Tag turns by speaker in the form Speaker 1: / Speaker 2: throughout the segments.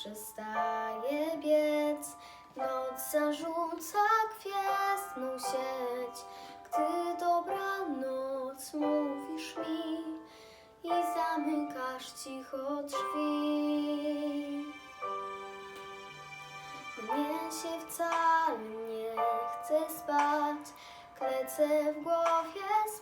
Speaker 1: przestaje biec. Noc zarzuca gwiezdną sieć, gdy dobranoc mówisz mi i zamykasz cicho drzwi. Mnie się wcale nie chce spać, klecę w głowie sprytny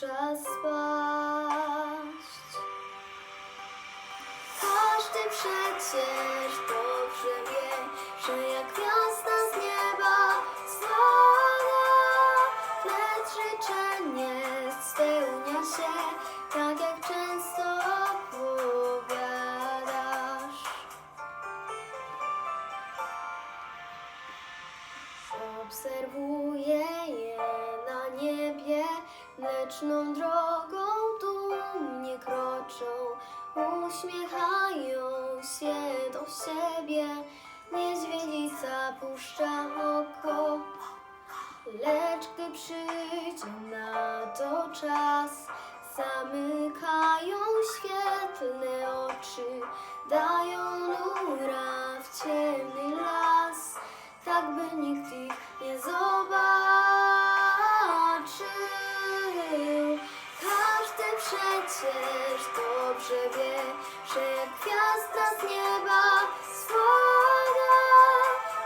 Speaker 1: czas spaść? Każdy przecież dobrze wie, że jak gwiazda z nieba spada, lecz życzenie spełnia się, tak jak często powiadasz. Obserwuję je na niebie, mleczną drogą dumnie kroczą, uśmiechają się do siebie, niedźwiedzica puszcza oko. Lecz gdy przyjdzie na to czas, zamykają świetlne oczy, dają nura w ciemny las, tak by nikt ich przecież dobrze wie, że gwiazda z nieba spada.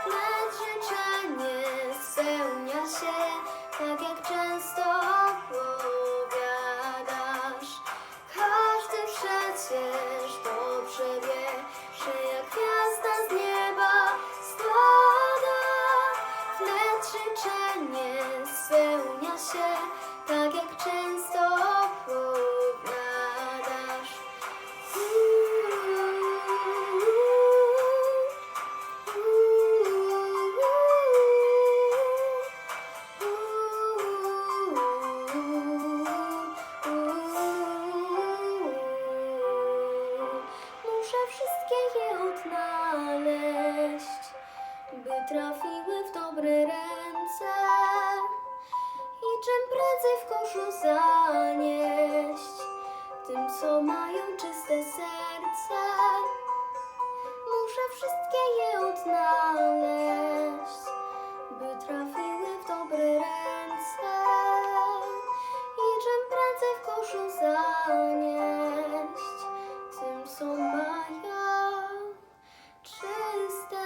Speaker 1: Lecz życzenie spełnia się, tak jak często opowiadasz. Każdy przecież dobrze wie, że jak gwiazda z nieba spada. Lecz życzenie spełnia się, tak jak często opowiadasz. znaleźć, by trafiły w dobre ręce i czym prędzej w koszu zanieść tym, co mają czyste serce. Muszę wszystkie je odnaleźć, by trafiły w dobre ręce i czym prędzej w koszu zanieść tym, co mają. Przestań